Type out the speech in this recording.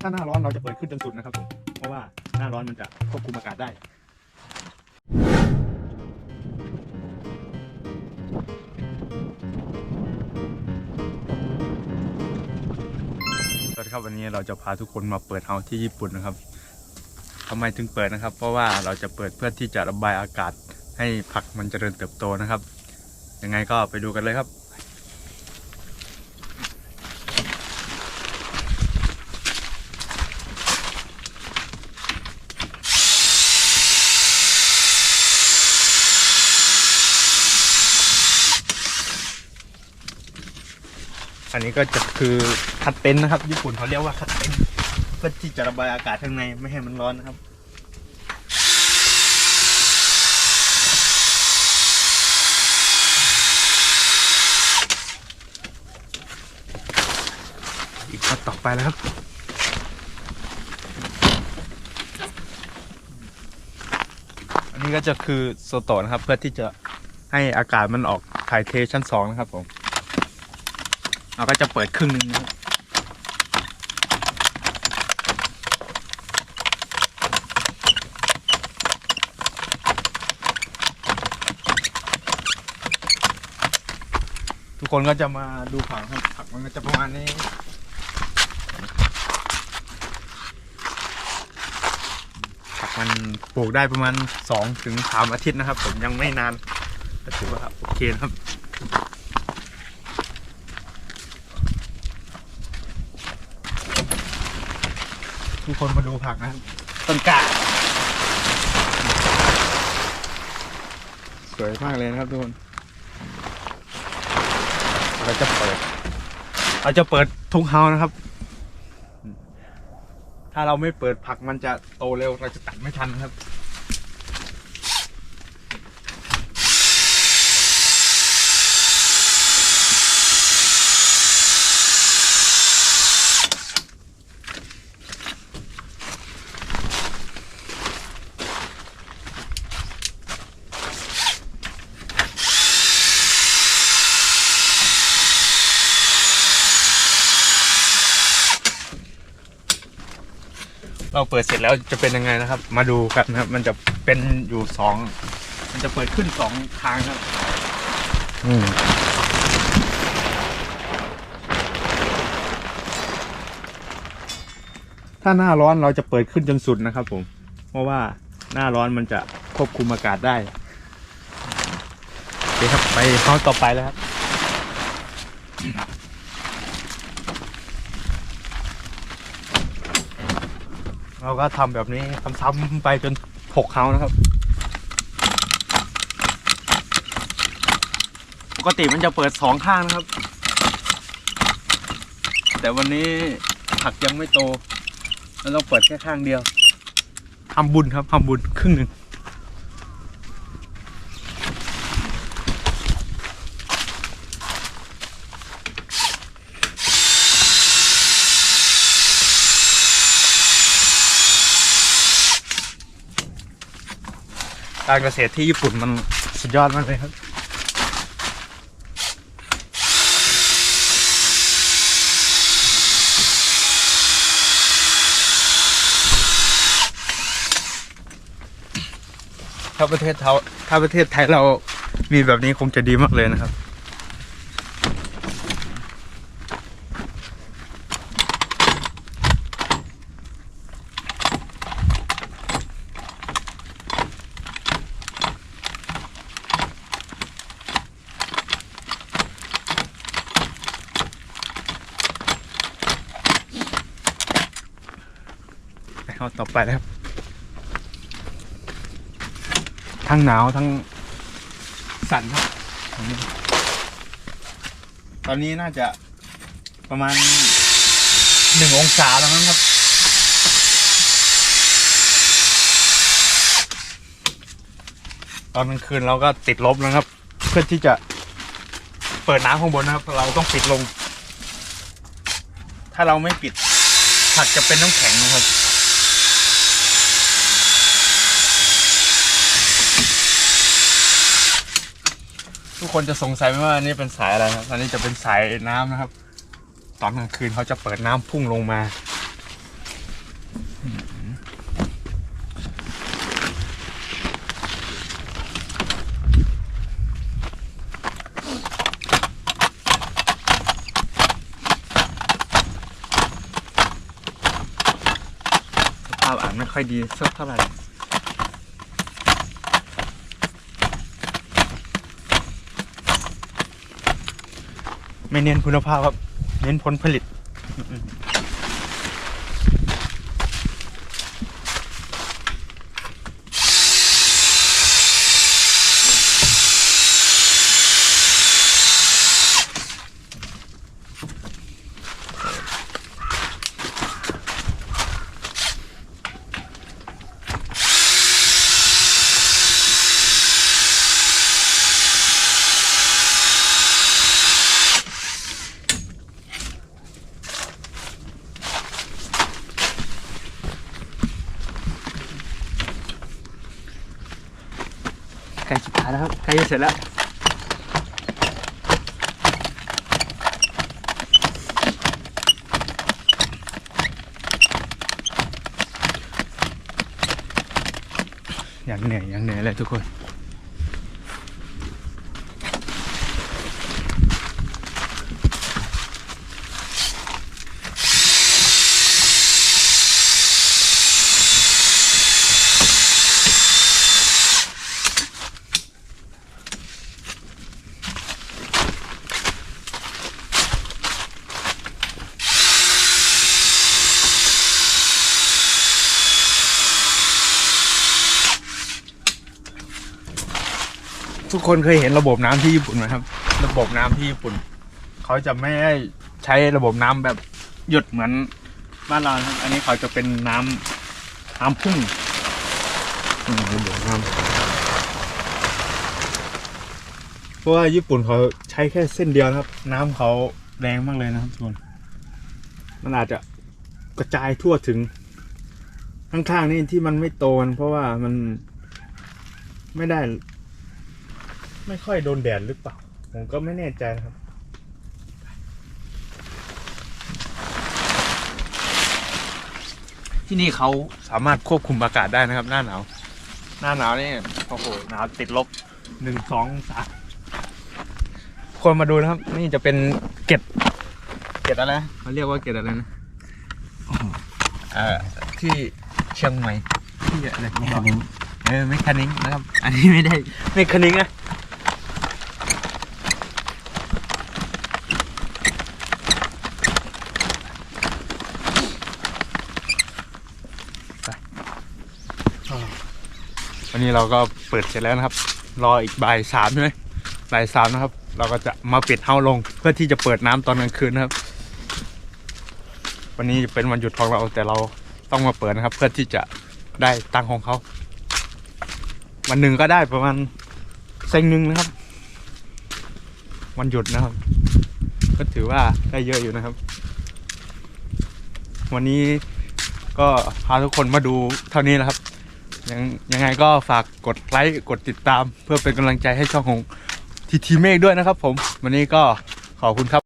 ถ้าหน้าร้อนเราจะเปิดขึ้นจนสุดนะครับผม เพราะว่าหน้าร้อนมันจะควบคุมอากาศได้ สวัสดีครับวันนี้เราจะพาทุกคนมาเปิดเฮาส์ที่ญี่ปุ่นนะครับทำไมถึงเปิดนะครับ เพราะว่าเราจะเปิดเพื่อที่จะระบายอากาศให้ผักมันเจริญเติบโตนะครับ ยังไงก็ไปดูกันเลยครับ อันนี้ก็จะคือคัดเต็นท์นะครับ ญี่ปุ่นเขาเรียกว่าคัดเต็นท์เพื่อที่จะระบายอากาศข้างในไม่ให้มันร้อนนะครับอีกข้อต่อไปแล้วครับอันนี้ก็จะคือโซโตะนะครับเพื่อที่จะให้อากาศมันออกถ่ายเทชั้นสองนะครับผม เราก็จะเปิดครึ่งหนึงนะครับทุกคนก็จะมาดูผักครับผักมันก็จะประมาณนี้ผักมันปลูกได้ประมาณสองถึงสามอาทิตย์นะครับ ผมยังไม่นานก็ถือว่าโอเคครับ ทุกคนมาดูผักนะครับต้นกาสวยมากเลยนะครับทุกคน เราจะเปิด เราจะเปิดทุกเฮานะครับ ถ้าเราไม่เปิดผักมันจะโตเร็วเราจะตัดไม่ทันครับ เราเปิดเสร็จแล้วจะเป็นยังไงนะครับ มาดูกันนะครับ มันจะเป็นอยู่สองมันจะเปิดขึ้นสองทางครับอืมถ้าหน้าร้อนเราจะเปิดขึ้นจนสุดนะครับผม เพราะว่าหน้าร้อนมันจะควบคุมอากาศได้โอเคครับไปห้องต่อไปแล้วครับ เราก็ทำแบบนี้ซ้ำๆไปจนหกเขานะครับ ปกติมันจะเปิดสองข้างนะครับ แต่วันนี้ผักยังไม่โตเราต้องเปิดแค่ข้างเดียวทำบุญครับทำบุญครึ่งหนึ่ง การเกษตรที่ญี่ปุ่นมันสุดยอดมากเลยครับถ้าประเทศเราถ้าประเทศไทยเรามีแบบนี้คงจะดีมากเลยนะครับ ต่อไปแล้วครับ ทั้งหนาวทั้งสั่นครับ ตอนนี้น่าจะประมาณหนึ่งองศาแล้วมั้งครับ ตอนกลางคืนเราก็ติดลบนะครับ เพื่อที่จะเปิดน้ำข้างบนนะครับ เราต้องปิดลง ถ้าเราไม่ปิดผักจะเป็นน้ำแข็งนะครับ ทุกคนจะสงสัยไหมว่าอันนี้เป็นสายอะไรครับอันนี้จะเป็นสายน้ำนะครับ ตอนกลางคืนเขาจะเปิดน้ำพุ่งลงมาภาพอ่านไม่ค่อยดีสักเท่าไหร่ ไม่เน้นคุณภาพครับ เน้นผลผลิต ใกล้สุดท้าย แล้วครับใกล้จะเสร็จแล้วอย่างเหนื่อยอย่างเหนื่อยเลยทุกคน ทุกคนเคยเห็นระบบน้ำที่ญี่ปุ่นไหมครับ ระบบน้ำที่ญี่ปุ่น เขาจะไม่ได้ใช้ระบบน้ำแบบหยดเหมือนบ้านเราครับ อันนี้เขาจะเป็นน้ำน้ำพุ่งระบบน้ำเพราะว่าญี่ปุ่นเขาใช้แค่เส้นเดียวนะครับ น้ำเขาแรงมากเลยนะครับทุกคนมันอาจจะกระจายทั่วถึงข้างๆนี่ที่มันไม่โตมันเพราะว่ามันไม่ได้ ไม่ค่อยโดนแดดหรือเปล่า ผมก็ไม่แน่ใจนะครับ ที่นี่เขาสามารถควบคุมอากาศได้นะครับ หน้าหนาว หน้าหนาวนี่โอ้โหหนาวติดลบหนึ่งสองสามคนมาดูนะครับ นี่จะเป็นเกล็ดเกล็ดอะไรนะเขาเรียกว่าเกล็ดอะไรนะเอ่อที่เชียงใหม่ที่อะไรผมบอกเออไม่คันิงนะครับ อันนี้ไม่ได้ไม่คันิงนะ เราก็เปิดเสร็จแล้วนะครับ รออีกบ่ายสามใช่ไหมบ่ายสามนะครับ เราก็จะมาปิดเฮาลง เพื่อที่จะเปิดน้ำตอนกลางคืนนะครับ วันนี้เป็นวันหยุดของเราแต่เราต้องมาเปิดนะครับ เพื่อที่จะได้ตังค์ของเขาวันหนึ่งก็ได้ประมาณเซ็งหนึ่งนะครับ วันหยุดนะครับ ก็ถือว่าได้เยอะอยู่นะครับ วันนี้ก็พาทุกคนมาดูเท่านี้นะครับ ยังยังไงก็ฝากกดไลค์กดติดตาม เพื่อเป็นกำลังใจให้ช่องของทีทีเมฆด้วยนะครับผม วันนี้ก็ขอบคุณครับ